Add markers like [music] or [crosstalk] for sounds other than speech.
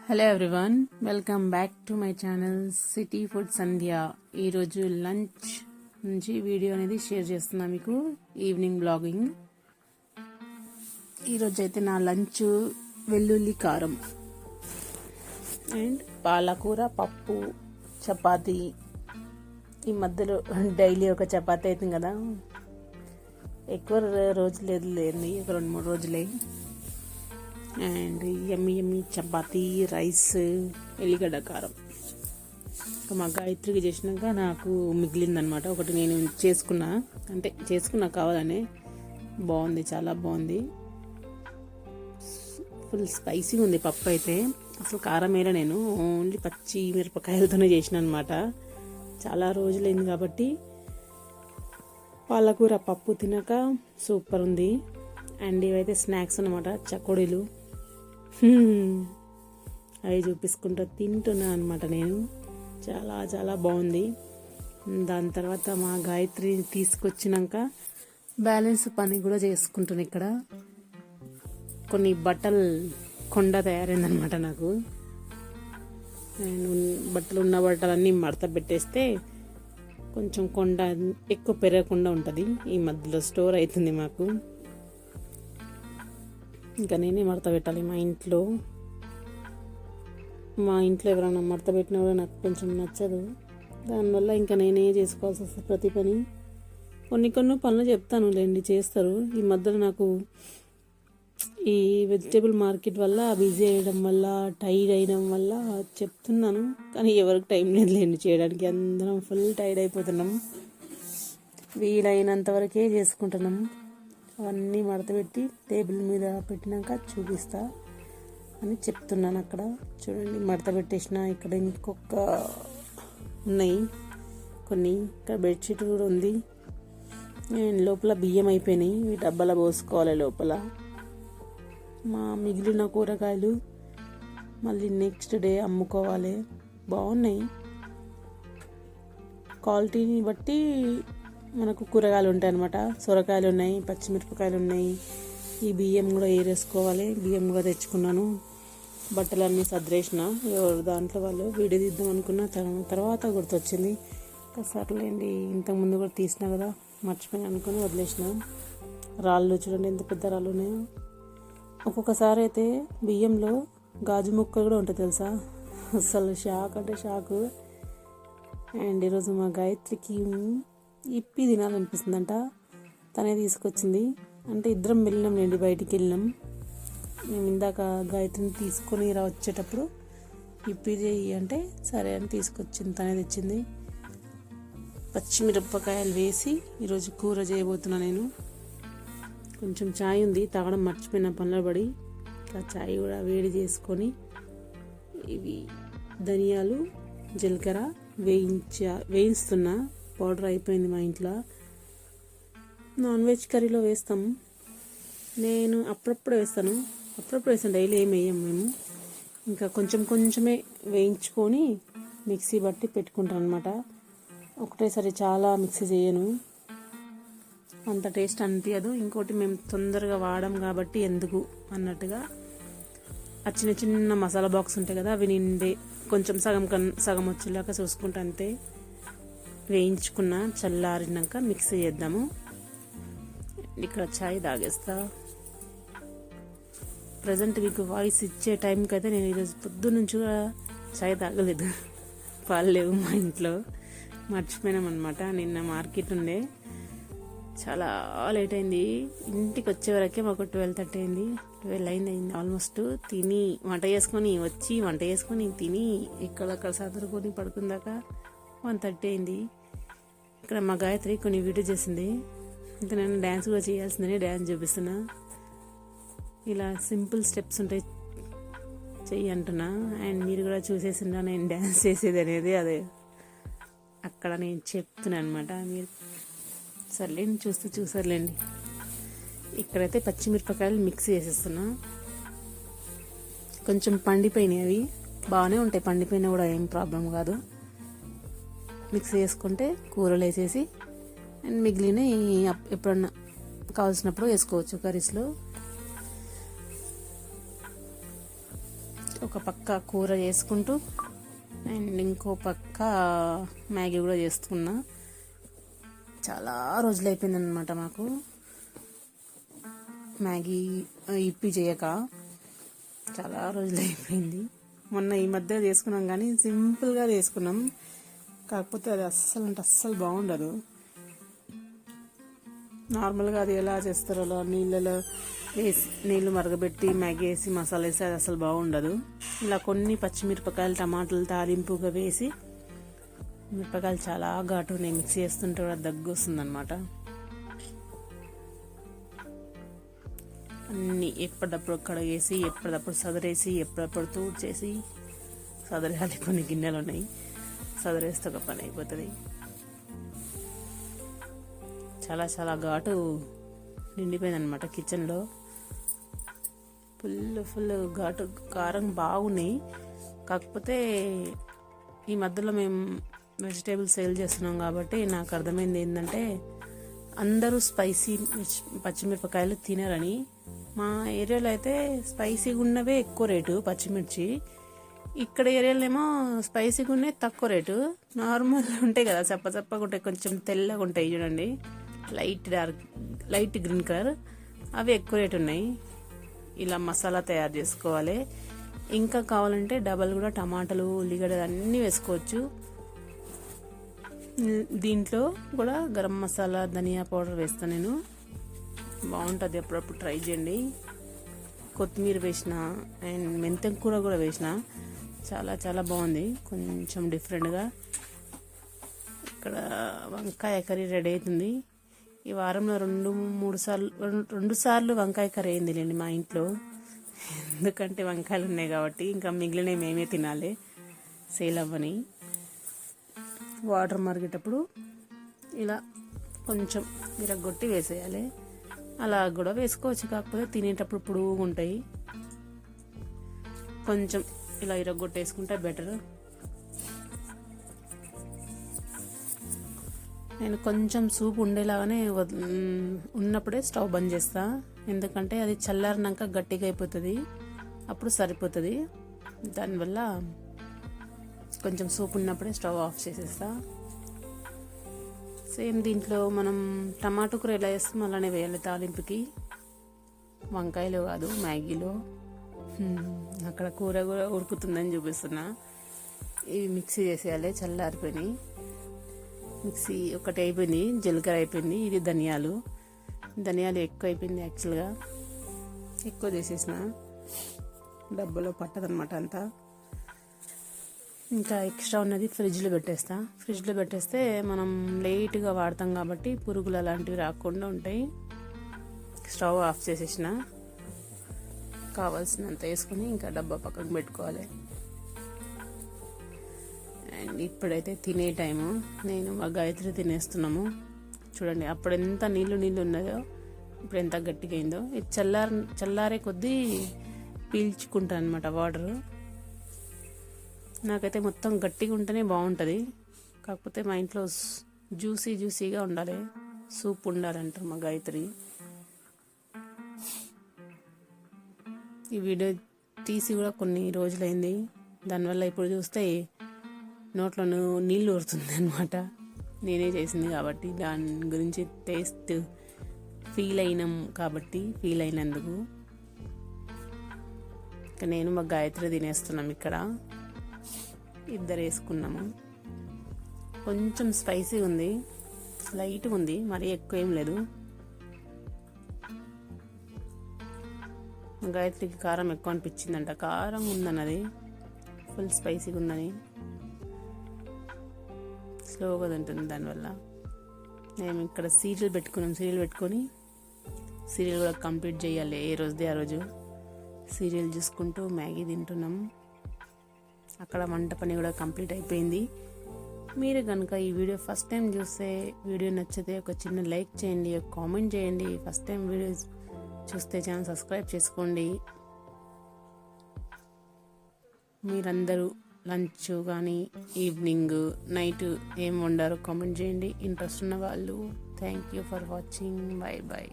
Hello everyone welcome back to my channel city food Sandhya ఈరోజు lunch నుంచి video అనేది share చేస్తున్నా మీకు. ఈవినింగ్ బ్లాగింగ్ ఈరోజు అయితే నా లంచ్ వెల్లుల్లి కారం. అండ్ పాలకూర పప్పు చపాతి. ఈ మధ్యలో డైలీ ఒక చపాతి అవుతుంది కదా. ఎక్కువ రోజులు లేదు లేని ఒక రెండు మూడు రోజులే. అండ్ ఎమ్మి ఎమ్మి చపాతి రైస్ ఎల్లిగడ్డ కారం. ఇంకా మా గాయత్రికి చేసినాక నాకు మిగిలిందనమాట ఒకటి నేను చేసుకున్నా. అంటే చేసుకున్నా కావాలనే. బాగుంది చాలా బాగుంది. ఫుల్ స్పైసీగా ఉంది పప్పు అయితే. అసలు కారం వేరే నేను. ఓన్లీ పచ్చి మిరపకాయలతోనే చేసిన అనమాట చాలా రోజులైంది కాబట్టి పాలకూర పప్పు తినక సూపర్ ఉంది. అండ్ ఇవైతే స్నాక్స్ అనమాట చకోడీలు [laughs] అవి చూపించుకుంటూ తింటున్నా అనమాట నేను. చాలా చాలా బాగుంది. దాని తర్వాత మా గాయత్రిని తీసుకొచ్చినాక బ్యాలెన్స్ పని కూడా చేసుకుంటున్నాను ఇక్కడ. కొన్ని బట్టలు కొండ తయారైందనమాట నాకు. బట్టలు ఉన్న బట్టలన్నీ మడత పెట్టేస్తే కొంచెం కొండ ఎక్కువ పెరగకుండా ఉంటుంది. ఈ మధ్యలో స్టోర్ అవుతుంది మాకు. ఇంకా నేనే మడత పెట్టాలి మా ఇంట్లో. మా ఇంట్లో ఎవరైనా మడత పెట్టినా కూడా నాకు కొంచెం నచ్చదు. దానివల్ల ఇంకా నేనే చేసుకోవాల్సి వస్తుంది ప్రతి పని. కొన్ని కొన్ని పనులు చెప్తాను లేండి చేస్తారు. ఈ మధ్యలో నాకు ఈ వెజిటేబుల్ మార్కెట్ వల్ల బిజీ అయ్యడం వల్ల టైర్డ్ అయ్యడం వల్ల చెప్తున్నాను. కానీ ఎవరికి టైం లేదు లేండి చేయడానికి. అందరం ఫుల్ టైర్డ్ అయిపోతున్నాం. వీలైనంత వరకే చేసుకుంటున్నాం. అవన్నీ మడతపెట్టి టేబుల్ మీద పెట్టినాక చూపిస్తా అని చెప్తున్నాను అక్కడ. చూడండి మడత పెట్టేసిన ఇక్కడ ఇంకొక ఉన్నాయి. కొన్ని. ఇక్కడ బెడ్షీట్ కూడా ఉంది. లోపల బియ్యం అయిపోయినాయి. ఈ డబ్బాలో పోసుకోవాలి లోపల. మా మిగిలిన కూరగాయలు మళ్ళీ నెక్స్ట్ డే అమ్ముకోవాలి. బాగున్నాయి. క్వాలిటీని బట్టి మనకు కూరగాయలు ఉంటాయి అనమాట సొరకాయలు ఉన్నాయి పచ్చిమిరపకాయలు ఉన్నాయి. ఈ బియ్యం కూడా ఏరేసుకోవాలి. బియ్యం కూడా తెచ్చుకున్నాను. బట్టలన్నీ సర్దేసిన. ఎవరు దాంట్లో వాళ్ళు వీడియో తీద్దాం అనుకున్న తర్వాత గుర్తొచ్చింది. సర్లేండి ఇంతకుముందు కూడా తీసిన కదా మర్చిపోయిన అనుకుని వదిలేసిన. రాళ్ళు చూడండి ఎంత పెద్ద రాళ్ళు ఉన్నాయో. ఒక్కొక్కసారి అయితే బియ్యంలో గాజు ముక్కలు కూడా ఉంటాయి తెలుసా? అసలు షాక్ అంటే షాకు. అండ్ ఈరోజు మా గాయత్రికి ఇప్పి తినాలనిపిస్తుందంట. తనే తీసుకొచ్చింది. అంటే ఇద్దరం వెళ్ళినాం లేండి బయటికి వెళ్ళినాం. మేము ఇందాక గాయత్రిని తీసుకొని రా వచ్చేటప్పుడు ఇప్పి చేయి అంటే సరే అని తీసుకొచ్చింది తనే తెచ్చింది. పచ్చిమిరపకాయలు వేసి ఈరోజు కూర చేయబోతున్నా నేను. కొంచెం చాయ్ ఉంది తాగడం మర్చిపోయిన పనులు పడి. ఆ చాయ్ కూడా వేడి చేసుకొని ఇవి ధనియాలు జీలకర్ర వేయించ వేయిస్తున్నా. పౌడర్ అయిపోయింది మా ఇంట్లో. నాన్ వెజ్ కర్రీలో వేస్తాం. నేను అప్పుడప్పుడు వేస్తాను. అప్పుడప్పుడు వేస్తాను. డైలీ ఏం వేయం మేము. ఇంకా కొంచెం కొంచెమే వేయించుకొని మిక్సీ బట్టి పెట్టుకుంటాను అనమాట ఒకటేసారి చాలా మిక్సీ చేయను. అంత టేస్ట్ అనిపించదు ఇంకోటి మేము తొందరగా వాడాం కాబట్టి ఎందుకు అన్నట్టుగా. ఆ చిన్న చిన్న మసాలా బాక్స్ ఉంటాయి కదా అవి నిండే కొంచెం సగం కన్ సగం వచ్చేలాగా చూసుకుంటా అంతే. వేయించుకున్న చల్లారినాక మిక్సీ చేద్దాము. ఇక్కడ చాయ్ తాగేస్తా. ప్రజెంట్ మీకు వాయిస్ ఇచ్చే టైంకి అయితే నేను ఈరోజు పొద్దున్నుంచి కూడా చాయ్ తాగలేదు. పాలు లేవు మా ఇంట్లో. మర్చిపోయినామన్నమాట నిన్న మార్కెట్ ఉండే. చాలా లేట్ అయింది. ఇంటికి వచ్చే వరకే మాకు ట్వెల్వ్ థర్టీ అయింది. ట్వెల్వ్ అయింది అయింది ఆల్మోస్ట్ తిని వంట చేసుకొని వచ్చి వంట చేసుకొని తిని ఇక్కడక్కడ సదురుకొని పడుకుందాక వన్ థర్టీ అయింది. ఇక్కడ మా గాయత్రి కొన్ని వీడియో చేసింది. ఇంకా నేను డ్యాన్స్ కూడా చేయాల్సిందని డ్యాన్స్ చూపిస్తున్నా. ఇలా సింపుల్ స్టెప్స్ ఉంటాయి చెయ్యి అంటున్నా. అండ్ మీరు కూడా చూసేసిందా నేను డ్యాన్స్ చేసేది అనేది అదే. అక్కడ నేను చెప్తున్నాను అనమాట మీరు సర్లేండి చూస్తూ చూసారులేండి. ఇక్కడైతే పచ్చిమిరపకాయలు మిక్స్ చేసేస్తున్నా. కొంచెం పండిపోయినాయి అవి బాగానే ఉంటాయి పండిపోయినా కూడా ఏం ప్రాబ్లం కాదు. మిక్స్ చేసుకుంటే కూరలు వేసేసి అండ్ మిగిలిన ఎప్పుడన్నా కావాల్సినప్పుడు వేసుకోవచ్చు కర్రీస్లో. ఒక పక్క కూర చేసుకుంటూ అండ్ ఇంకో పక్క మ్యాగీ కూడా చేసుకున్నా. చాలా రోజులు అయిపోయిందనమాట మాకు. మ్యాగీ ఇప్పి చేయక చాలా రోజులు అయిపోయింది. మొన్న ఈ మధ్య చేసుకున్నాం కానీ సింపుల్గా చేసుకున్నాం. కాకపోతే అది అస్సలు అంటే అస్సలు బాగుండదు. నార్మల్గా అది ఎలా చేస్తారో అలా నీళ్ళలో వేసి నీళ్ళు మరగబెట్టి మ్యాగీ వేసి మసాలా వేసి అది అసలు బాగుండదు. ఇలా కొన్ని పచ్చిమిరపకాయలు టమాటాలు తాలింపుగా వేసి మిరపకాయలు చాలా ఘాటు నేను మిక్స్ చేస్తుంటే కూడా దగ్గు వస్తుందన్నమాట. అన్నీ ఎప్పటికప్పుడు కడగేసి ఎప్పటికప్పుడు సదరేసి ఎప్పటికప్పుడు తూడ్చేసి సదరాలి కొన్ని గిన్నెలు ఉన్నాయి. సదరేస్తే ఒక పని అయిపోతుంది. చాలా చాలా ఘాటు నిండిపోయిందనమాట కిచెన్లో. ఫుల్ ఫుల్ ఘాటు కారం బాగున్నాయి కాకపోతే ఈ మధ్యలో మేము వెజిటేబుల్స్ సేల్ చేస్తున్నాం కాబట్టి నాకు అర్థమైంది ఏంటంటే అందరూ స్పైసీ పచ్చిమిరపకాయలు తినరని. మా ఏరియాలో అయితే స్పైసీగా ఉన్నవే ఎక్కువ రేటు పచ్చిమిర్చి. ఇక్కడ ఏరియాలో ఏమో స్పైసీగా ఉన్నాయి తక్కువ రేటు. నార్మల్ ఉంటాయి కదా చప్ప చప్పగా ఉంటాయి కొంచెం తెల్లగా ఉంటాయి చూడండి. Light dark light green colour అవి ఎక్కువ రేటు ఉన్నాయి. ఇలా మసాలా తయారు చేసుకోవాలి. ఇంకా కావాలంటే డబల్ కూడా టమాటాలు ఉల్లిగడ్డలు అన్నీ వేసుకోవచ్చు. దీంట్లో కూడా గరం మసాలా ధనియా పౌడర్ వేస్తాను నేను. బాగుంటుంది అప్పుడప్పుడు ట్రై చేయండి. కొత్తిమీర వేసిన అండ్ మెంతం కూర కూడా వేసిన. చాలా చాలా బాగుంది. కొంచెం డిఫరెంట్గా ఇక్కడ వంకాయ కర్రీ రెడీ అవుతుంది. ఈ వారంలో రెండు మూడు సార్లు రెండు సార్లు వంకాయ కర్రీ అయిందిలేండి మా ఇంట్లో. ఎందుకంటే వంకాయలు ఉన్నాయి కాబట్టి ఇంకా మిగిలినవి మేమే తినాలి. సేల్ అవ్వని. వాటర్ మరిగేటప్పుడు ఇలా కొంచెం విరగొట్టి వేసేయాలి. అలా కూడా వేసుకోవచ్చు. కాకపోతే తినేటప్పుడు పొడుగుగా ఉంటాయి. కొంచెం ఇలా ఇరగొట్టేసుకుంటే బెటర్ నేను కొంచెం సూప్ ఉండేలాగానే ఉన్నప్పుడే స్టవ్ బంద్ చేస్తా. ఎందుకంటే అది చల్లారినాక గట్టిగా అయిపోతుంది. అప్పుడు సరిపోతుంది. దానివల్ల కొంచెం సూప్ ఉన్నప్పుడే స్టవ్ ఆఫ్ చేసేస్తా. సేమ్ దీంట్లో మనం టమాటో కూర ఎలా వేస్తాం అలానే వేయాలి తాలింపుకి. వంకాయలు కాదు మ్యాగీలో. అక్కడ కూర కూడా ఉడుకుతుందని చూపిస్తున్నా. ఇవి మిక్సీ చేసేయాలి చల్లారిపోయినాయి. మిక్సీ ఒకటి అయిపోయింది జీలకర్ర అయిపోయింది ఇది ధనియాలు. ధనియాలు ఎక్కువ అయిపోయింది యాక్చువల్గా. ఎక్కువ చేసేసిన. డబ్బులో పట్టదనమాట అంతా. ఇంకా ఎక్స్ట్రా ఉన్నది ఫ్రిడ్జ్లో పెట్టేస్తా. ఫ్రిడ్జ్లో పెట్టేస్తే మనం లేట్గా వాడతాం కాబట్టి పురుగులు అలాంటివి రాకుండా ఉంటాయి. స్టవ్ ఆఫ్ చేసేసిన. కావాల్సినంత వేసుకొని ఇంకా డబ్బా పక్కకు పెట్టుకోవాలి. అండ్ ఇప్పుడైతే తినే టైము. నేను మా గాయత్రి తినేస్తున్నాము. చూడండి అప్పుడు ఎంత నీళ్ళు నీళ్ళు ఉన్నదో ఇప్పుడు ఎంత గట్టిగా అయిందో ఇది చల్లార చల్లారే కొద్దీ పీల్చుకుంటాను అనమాట వాటర్. నాకైతే మొత్తం గట్టిగా ఉంటేనే బాగుంటుంది. కాకపోతే మా ఇంట్లో జ్యూసీ జ్యూసీగా ఉండాలి. సూప్ ఉండాలంటారు మా గాయత్రి. ఈ వీడియో తీసి కూడా కొన్ని రోజులైంది. దానివల్ల ఇప్పుడు చూస్తే నోట్లో నీళ్ళు ఊరుతుంది అనమాట నేనే చేసింది కాబట్టి దాని గురించి టేస్ట్ ఫీల్ అయినాం కాబట్టి ఫీల్ అయినందుకు. ఇంకా నేను మా గాయత్రి తినేస్తున్నాం ఇక్కడ. ఇద్దరు వేసుకున్నాము. కొంచెం స్పైసీ ఉంది. లైట్ ఉంది. మరీ ఎక్కువ ఏం లేదు. గాయత్రికి కారం ఎక్కువ అనిపించిందంట. కారం ఉందన్నది. ఫుల్ స్పైసీగా ఉందని స్లోగా తింటుంది దానివల్ల. మేము ఇక్కడ సీరియల్ పెట్టుకున్నాం. సీరియల్ పెట్టుకొని సీరియల్ కూడా కంప్లీట్ చేయాలి. ఏ రోజుదే ఆ రోజు. సీరియల్ చూసుకుంటూ మ్యాగీ తింటున్నాం. అక్కడ వంట పని కూడా కంప్లీట్ అయిపోయింది. మీరు కనుక ఈ వీడియో ఫస్ట్ టైం చూస్తే వీడియో నచ్చితే ఒక చిన్న లైక్ చేయండి ఒక కామెంట్ చేయండి. ఫస్ట్ టైం వీడియో చూస్తే ఛానల్ సబ్స్క్రైబ్ చేసుకోండి. మీరందరూ లంచ్ కానీ ఈవినింగ్ నైట్ ఏం వండారో కామెంట్ చేయండి. ఇంట్రెస్ట్ ఉన్న వాళ్ళు thank you for watching. Bye bye